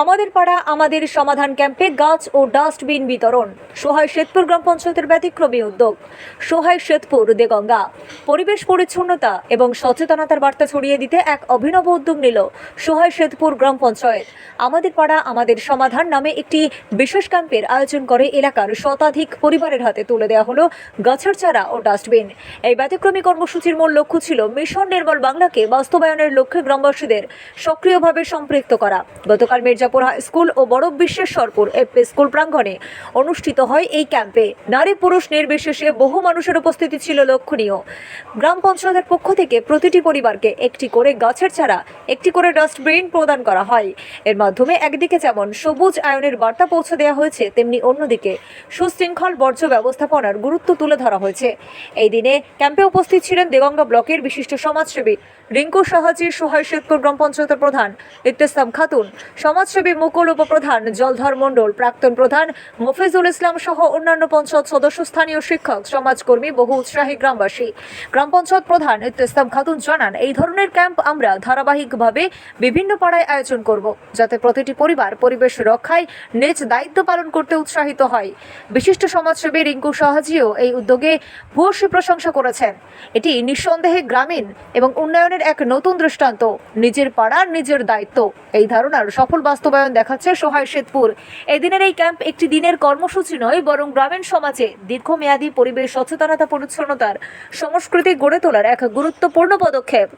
আমাদের পাড়া, আমাদের সমাধান ক্যাম্পে গাছ ও ডাস্টবিন বিতরণ। সোহাই শ্বেতপুর গ্রাম পঞ্চায়েতের ব্যতিক্রমী উদ্যোগ। সোহাই শ্বেতপুর দেগঙ্গা। পরিবেশ পরিচ্ছন্নতা এবং সচেতনতার বার্তা ছড়িয়ে দিতে এক অভিনব উদ্যোগ নিল সোহাই শ্বেতপুর গ্রাম পঞ্চায়েত। আমাদের পাড়া, আমাদের সমাধান নামে একটি বিশেষ ক্যাম্পের আয়োজন করে এলাকার শতাধিক পরিবারের হাতে তুলে দেওয়া হলো গাছের চারা ও ডাস্টবিন। এই ব্যতিক্রমী কর্মসূচির মূল লক্ষ্য ছিল মিশন নির্মল বাংলাকে বাস্তবায়নের লক্ষ্যে গ্রামবাসীদের সক্রিয়ভাবে সম্পৃক্ত করা। গতকাল মির্জাপুর স্কুল ও বড় বিশ্বেশ্বরপুর এফপি স্কুল প্রাঙ্গণে অনুষ্ঠিত হয় এই ক্যাম্পে নারী পুরুষ নির্বিশেষে বহু মানুষের উপস্থিতি ছিল লক্ষণীয়। গ্রাম পঞ্চায়েতের পক্ষ থেকে প্রতিটি পরিবারকে একটি করে গাছের চারা, একটি করে ডাস্টবিন প্রদান করা হয়। এর মাধ্যমে একদিকে যেমন সবুজ আয়নের বার্তা পৌঁছে দেওয়া হয়েছে, তেমনি অন্যদিকে সুশৃঙ্খল বর্জ্য ব্যবস্থাপনার গুরুত্ব তুলে ধরা হয়েছে। এই দিনে ক্যাম্পে উপস্থিত ছিলেন দেগঙ্গা ব্লকের বিশিষ্ট সমাজসেবী রিঙ্কু সাহাজি, সোহাই শেতপুর গ্রাম পঞ্চায়েতের প্রধান ইত্তেস্তাম খাতুন। সমাজসেবী মুকুল উপপ্রধান, জলধর মণ্ডল, প্রাক্তন প্রধান, মফিজুল ইসলাম সহ অন্যান্য পঞ্চায়েত সদস্য, স্থানীয় শিক্ষক, সমাজকর্মী, বহু উৎসাহী গ্রামবাসী। গ্রাম পঞ্চায়েত প্রধান ইত্তেস্তাম খাতুন জানান, এই ধরনের ক্যাম্প আমরা ধারাবাহিকভাবে বিভিন্ন পাড়ায় আয়োজন করব, যাতে প্রতিটি পরিবার পরিবেশ রক্ষায় নিজ দায়িত্ব পালন করতে উৎসাহিত হয়। বিশিষ্ট সমাজসেবী রিঙ্কু সাহাজিও এই উদ্যোগে ভূয়সী প্রশংসা করেছেন। এটি নিঃসন্দেহে গ্রামীণ এবং উন্নয়নের এক নতুন দৃষ্টান্ত, নিজের পাড়ার নিজের দায়িত্ব। এই ধারণার সফল বাস্তবায়ন দেখাচ্ছে সোহাই শ্বেতপুর এদিনের এই ক্যাম্প একটি দিনের কর্মসূচি নয়, বরং গ্রামীণ সমাজে দীর্ঘমেয়াদী পরিবেশ সচেতনতা পরিচ্ছন্নতার সংস্কৃতি গড়ে তোলার এক গুরুত্বপূর্ণ পদক্ষেপ।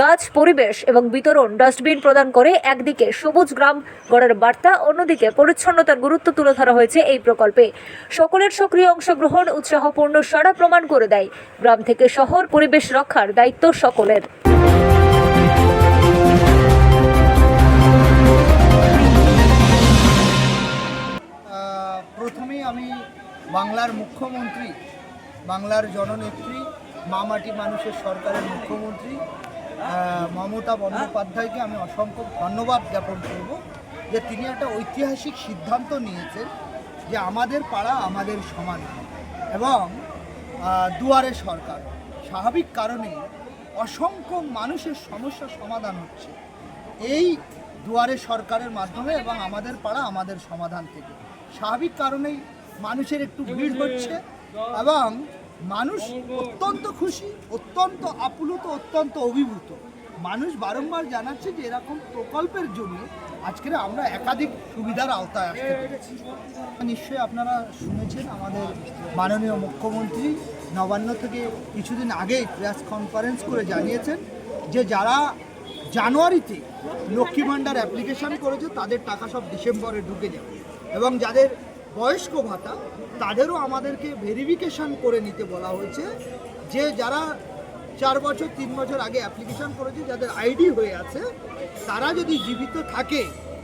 গাছ, পরিবেশ এবং বিতরণ ডাস্টবিন প্রদান করে একদিকে সবুজ গ্রাম গড়ার বার্তা, অন্যদিকে পরিচ্ছন্নতার গুরুত্ব তুলে ধরা হয়েছে এই প্রকল্পে। সকলের সক্রিয় অংশগ্রহণ, উৎসাহপূর্ণ সাড়া প্রমাণ করে দেয়। গ্রাম থেকে শহর পরিবেশ রক্ষার দায়িত্ব সকলের। বাংলার মুখ্যমন্ত্রী, বাংলার জননেত্রী মামাটি মানুষের সরকারের মুখ্যমন্ত্রী মমতা বন্দ্যোপাধ্যায়কে আমি অসংখ্য ধন্যবাদ জ্ঞাপন করব যে তিনি একটা ঐতিহাসিক সিদ্ধান্ত নিয়েছেন যে আমাদের পাড়া আমাদের সমান এবং দুয়ারে সরকার। স্বাভাবিক কারণে অসংখ্য মানুষের সমস্যা সমাধান হচ্ছে এই দুয়ারে সরকারের মাধ্যমে এবং আমাদের পাড়া আমাদের সমাধান থেকে। স্বাভাবিক কারণেই মানুষের একটু ভিড় হচ্ছে এবং মানুষ অত্যন্ত খুশি, অত্যন্ত আপ্লুত, অত্যন্ত অভিভূত। মানুষ বারংবার জানাচ্ছে যে এরকম প্রকল্পের জন্য আজকের আমরা একাধিক সুবিধার আওতায় আসতে পেরেছি। নিশ্চয়ই আপনারা শুনেছেন আমাদের মাননীয় মুখ্যমন্ত্রী নবান্ন থেকে কিছুদিন আগেই প্রেস কনফারেন্স করে জানিয়েছেন যে যারা জানুয়ারিতে লক্ষ্মী ভাণ্ডার অ্যাপ্লিকেশন করেছে তাদের টাকা সব ডিসেম্বরে ঢুকে যাবে এবং যাদের বয়স্ক ভাতা, তাদেরও আমাদেরকে ভেরিফিকেশন করে নিতে বলা হয়েছে যে যারা চার বছর, তিন বছর আগে অ্যাপ্লিকেশন করেছে, যাদের আইডি হয়ে আছে, তারা যদি জীবিত থাকে,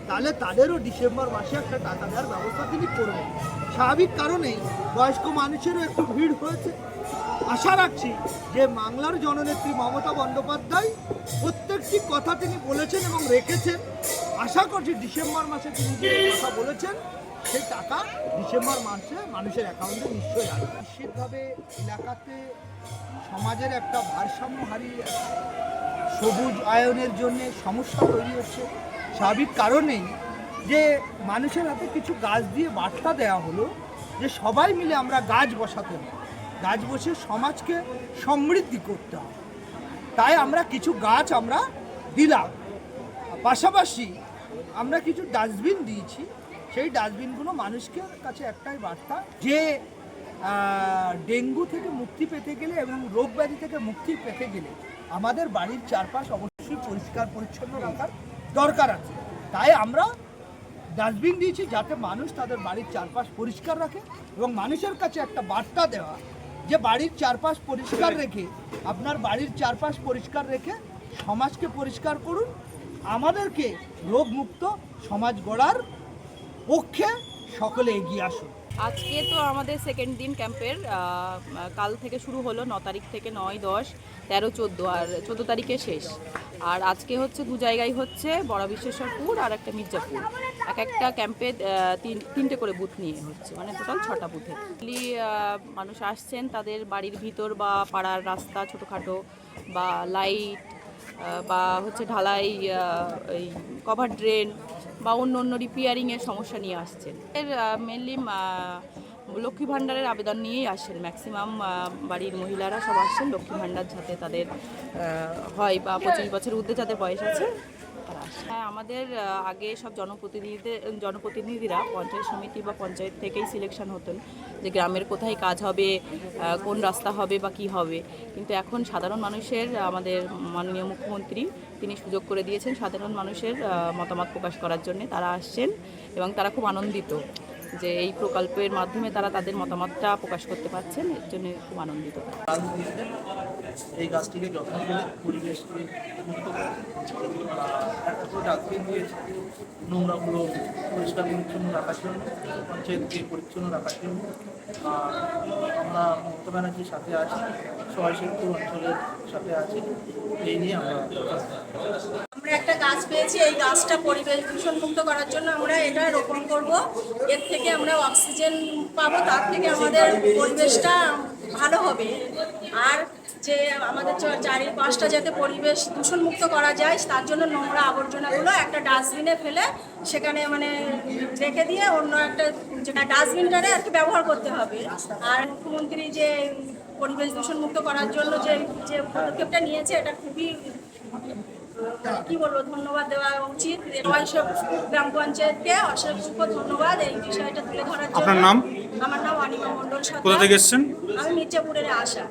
তাহলে তাদেরও ডিসেম্বর মাসে একটা টাকা দেওয়ার ব্যবস্থা তিনি করবেন। স্বাভাবিক কারণেই বয়স্ক মানুষেরও একটু ভিড় হয়েছে। আশা রাখছি যে বাংলার জননেত্রী মমতা বন্দ্যোপাধ্যায় প্রত্যেকটি কথা তিনি বলেছেন এবং রেখেছেন। আশা করছি ডিসেম্বর মাসে তিনি যে কথা বলেছেন, সেই টাকা ডিসেম্বর মাসে মানুষের অ্যাকাউন্টে নিশ্চয়ই আসবে। নিশ্চিতভাবে এলাকাতে সমাজের একটা ভারসাম্য হারিয়ে সবুজ আয়নের জন্য সমস্যা তৈরি হচ্ছে। স্বাভাবিক কারণেই যে মানুষের হাতে কিছু গাছ দিয়ে বার্তা দেওয়া হলো যে সবাই মিলে আমরা গাছ বসাতে হবে। গাছ বসে সমাজকে সমৃদ্ধি করতে হবে। তাই আমরা কিছু গাছ আমরা দিলাম। পাশাপাশি আমরা কিছু ডাস্টবিন দিয়েছি। সেই ডাস্টবিনগুলো মানুষকে কাছে একটাই বার্তা, যে ডেঙ্গু থেকে মুক্তি পেতে গেলে এবং রোগ ব্যাধি থেকে মুক্তি পেতে গেলে আমাদের বাড়ির চারপাশ অবশ্যই পরিষ্কার, পরিচ্ছন্ন রাখার দরকার আছে। তাই আমরা ডাস্টবিন দিয়েছি যাতে মানুষ তাদের বাড়ির চারপাশ পরিষ্কার রাখে এবং মানুষের কাছে একটা বার্তা দেওয়া, যে বাড়ির চারপাশ পরিষ্কার রেখে, আপনার বাড়ির চারপাশ পরিষ্কার রেখে সমাজকে পরিষ্কার করুন আমাদেরকে রোগমুক্ত সমাজ গড়ার পক্ষে সকলে এগিয়ে আসুন। আজকে তো আমাদের সেকেন্ড দিন ক্যাম্পের কাল থেকে শুরু হলো ন তারিখ থেকে নয়, দশ, তেরো, চোদ্দ, আর চোদ্দ তারিখে শেষ। আর আজকে হচ্ছে দু জায়গায় হচ্ছে বড় বিশ্বেশ্বরপুর আর একটা মির্জাপুর। এক একটা ক্যাম্পে তিন, তিনটে করে বুথ নিয়ে হচ্ছে মানে টোটাল ছটা বুথে মানুষ আসছেন তাদের বাড়ির ভিতর বা পাড়ার রাস্তা ছোটোখাটো বা লাইট বা হচ্ছে ঢালাই এই কভার ড্রেন বা অন্য অন্য রিপেয়ারিংয়ের সমস্যা নিয়ে আসছেন এর মেনলি লক্ষ্মী ভাণ্ডারের আবেদন নিয়েই আসেন ম্যাক্সিমাম বাড়ির মহিলারা সব আসছেন লক্ষ্মী ভাণ্ডার যাতে তাদের হয় বা পঁচিশ বছর ঊর্ধ্বে যাদের বয়স আছে। হ্যাঁ আমাদের আগে সব জনপ্রতিনিধিদের জনপ্রতিনিধিরা পঞ্চায়েত সমিতি বা পঞ্চায়েত থেকেই সিলেকশন হতেন যে গ্রামের কোথায় কাজ হবে কোন রাস্তা হবে বা কি হবে। কিন্তু এখন সাধারণ মানুষের, আমাদের মাননীয় মুখ্যমন্ত্রী, তিনি সুযোগ করে দিয়েছেন সাধারণ মানুষের মতামত প্রকাশ করার জন্য। তারা আসছেন এবং তারা খুব আনন্দিত। যে এই প্রকল্পের মাধ্যমে তারা তাদের মতামতটা প্রকাশ করতে পারছেন এর জন্য খুব আনন্দিত। এই গাছটিকে যত্ন করে পরিবেশকে মুক্ত করে আর একটা করে ডাস্টবিন দিয়েছে। নোংরাগুলো পরিষ্কার পরিচ্ছন্ন রাখার জন্য পঞ্চায়েতকে পরিচ্ছন্ন রাখার জন্য। আমরা মমতা ব্যানার্জির সাথে আছি অঞ্চলের সাথে আছি এই নিয়ে আমরা আমরা একটা গাছ পেয়েছি এই গাছটা পরিবেশ দূষণ মুক্ত করার জন্য আমরা এটা রোপণ করব। এর থেকে আমরা অক্সিজেন পাবো, তার থেকে আমাদের পরিবেশটা ভালো হবে। আর যে আমাদের চারিপাশটা যাতে পরিবেশ দূষণমুক্ত করা যায়, তার জন্য নোংরা আবর্জনাগুলো একটা ডাস্টবিনে ফেলে সেখানে মানে রেখে দিয়ে অন্য একটা যেটা ডাস্টবিনটারে আর কি ব্যবহার করতে হবে। আর মুখ্যমন্ত্রী যে পরিবেশ দূষণমুক্ত করার জন্য যে যে পদক্ষেপটা নিয়েছে, এটা খুবই কি বলব ধন্যবাদ দেওয়া উচিত। সব গ্রাম পঞ্চায়েতকে অসংখ্য ধন্যবাদ এই বিষয়টা তুলে ধরার জন্য। আপনার নাম? আমার নাম অনিমা মণ্ডল কোথা থেকে এসেছেন? আমি মির্জাপুরের আশা।